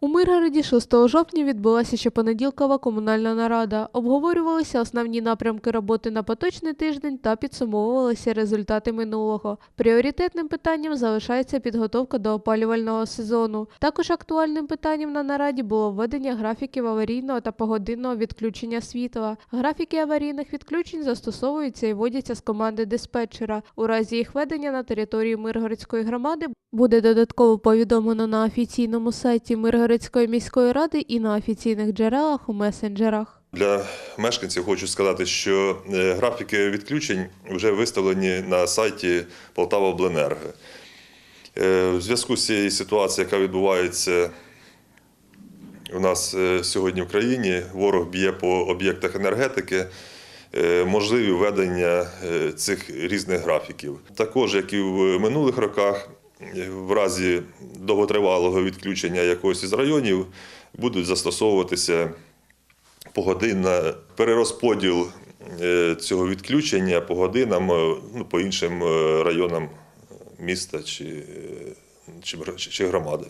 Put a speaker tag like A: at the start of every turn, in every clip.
A: У Миргороді 6 жовтня відбулася щопонеділкова комунальна нарада. Обговорювалися основні напрямки роботи на поточний тиждень та підсумовувалися результати минулого. Пріоритетним питанням залишається підготовка до опалювального сезону. Також актуальним питанням на нараді було введення графіків аварійного та погодинного відключення світла. Графіки аварійних відключень застосовуються і вводяться з команди диспетчера. У разі їх ведення на території Миргородської громади буде додатково повідомлено на офіційному сайті Миргородської міської ради і на офіційних джерелах у месенджерах.
B: Для мешканців хочу сказати, що е, графіки відключень вже виставлені на сайті Полтава-Обленерго. Е, В зв'язку з цією ситуацією, яка відбувається у нас е, сьогодні в країні, ворог б'є по об'єктах енергетики. Можливі введення цих різних графіків. Також, як і в минулих роках, в разі довготривалого відключення якогось із районів будуть застосовуватися погодинна перерозподіл е, цього відключення по годинам е, ну, по іншим е, районам міста чи, чи, чи громади.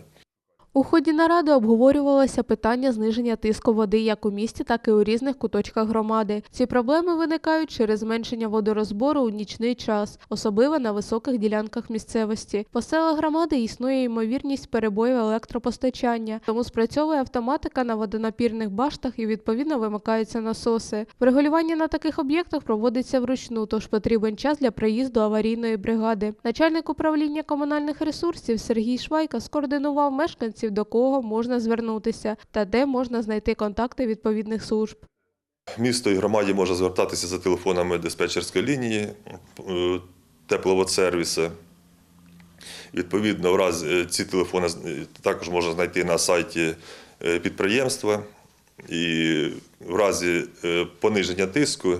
A: У ході наради обговорювалося питання зниження тиску води як у місті, так і у різних куточках громади. Ці проблеми виникають через зменшення водорозбору у нічний час, особливо на високих ділянках місцевості. По селах громади існує ймовірність перебоїв електропостачання, тому спрацьовує автоматика на водонапірних баштах і відповідно вимикаються насоси. Врегулювання на таких об'єктах проводиться вручну, тож потрібен час для приїзду аварійної бригади. Начальник управління комунальних ресурсів Сергій Швайка скоординував мешканців, до кого можна звернутися та де можна знайти контакти відповідних служб.
B: Місто і громаді може звертатися за телефонами диспетчерської лінії е, тепловодсервіса. Відповідно, в разі е, ці телефони е, також можна знайти на сайті підприємства. І в разі пониження тиску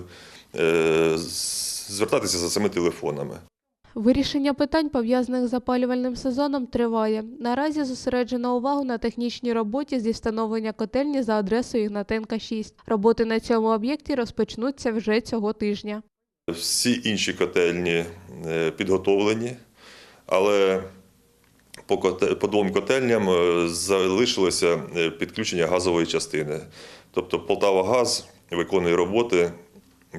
B: звертатися за цими телефонами.
A: Вирішення питань, пов'язаних з опалювальним сезоном, триває. Наразі зосереджена увагу на технічній роботі зі встановлення котельні за адресою Ігнатенка 6. Роботи на цьому об'єкті розпочнуться вже цього тижня.
B: Всі інші котельні е, підготовлені, але по, по двом котельням е, залишилося е, підключення газової частини. Тобто Полтава-Газ виконує роботи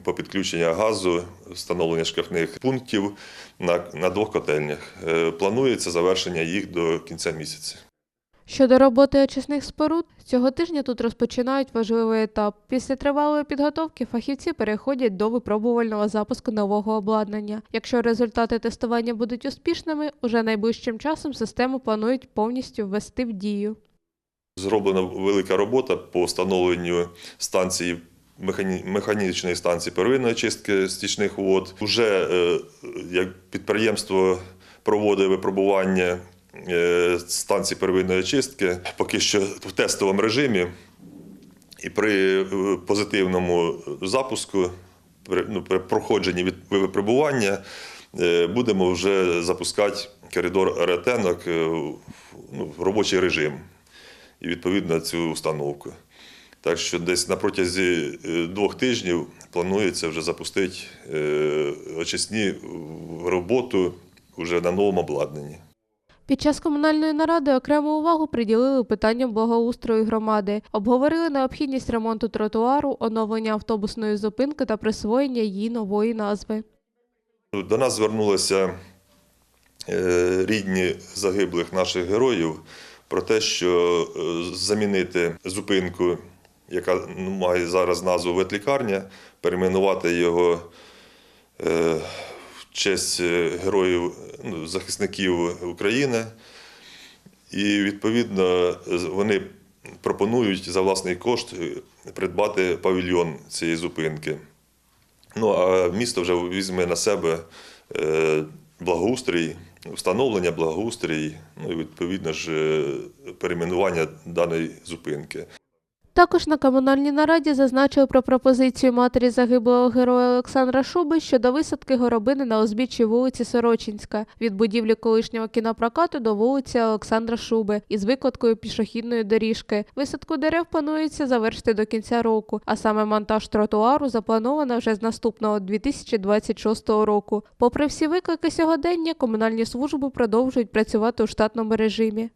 B: по підключенню газу, встановлення шкафних пунктів на, на двох котельнях. Е, Планується завершення їх до кінця місяця.
A: Щодо роботи очисних споруд, цього тижня тут розпочинають важливий етап. Після тривалої підготовки фахівці переходять до випробувального запуску нового обладнання. Якщо результати тестування будуть успішними, уже найближчим часом систему планують повністю ввести в дію.
B: Зроблена велика робота по встановленню станції механічної станції первинної чистки стічних вод. Уже е, як підприємство проводить випробування е, станції первинної чистки, поки що в тестовому режимі. І при е, позитивному запуску, при, ну, при проходженні від випробування, будемо вже запускати коридор ретенок ну, в робочий режим і відповідно цю установку. Так що десь на протязі е, двох тижнів планується вже запустити е, очисні роботу вже на новому обладнанні.
A: Під час комунальної наради окрему увагу приділили питанням благоустрою громади, обговорили необхідність ремонту тротуару, оновлення автобусної зупинки та присвоєння їй нової назви.
B: До нас звернулися е, рідні загиблих наших героїв про те, що замінити зупинку, яка ну, має зараз назву ветлікарня, перейменувати його е, в честь е, героїв ну, захисників України. І відповідно вони пропонують за власний кошт е, придбати павільйон цієї зупинки. Ну а місто вже візьме на себе благоустрій, встановлення благоустрій, ну і відповідно ж перейменування даної зупинки.
A: Також на комунальній нараді зазначили про пропозицію матері загиблого героя Олександра Шуби щодо висадки горобини на узбіччі вулиці Сорочинська від будівлі колишнього кінопрокату до вулиці Олександра Шуби із викладкою пішохідної доріжки. Висадку дерев планується завершити до кінця року, а саме монтаж тротуару заплановано вже з наступного 2026 року. Попри всі виклики сьогодення, комунальні служби продовжують працювати у штатному режимі.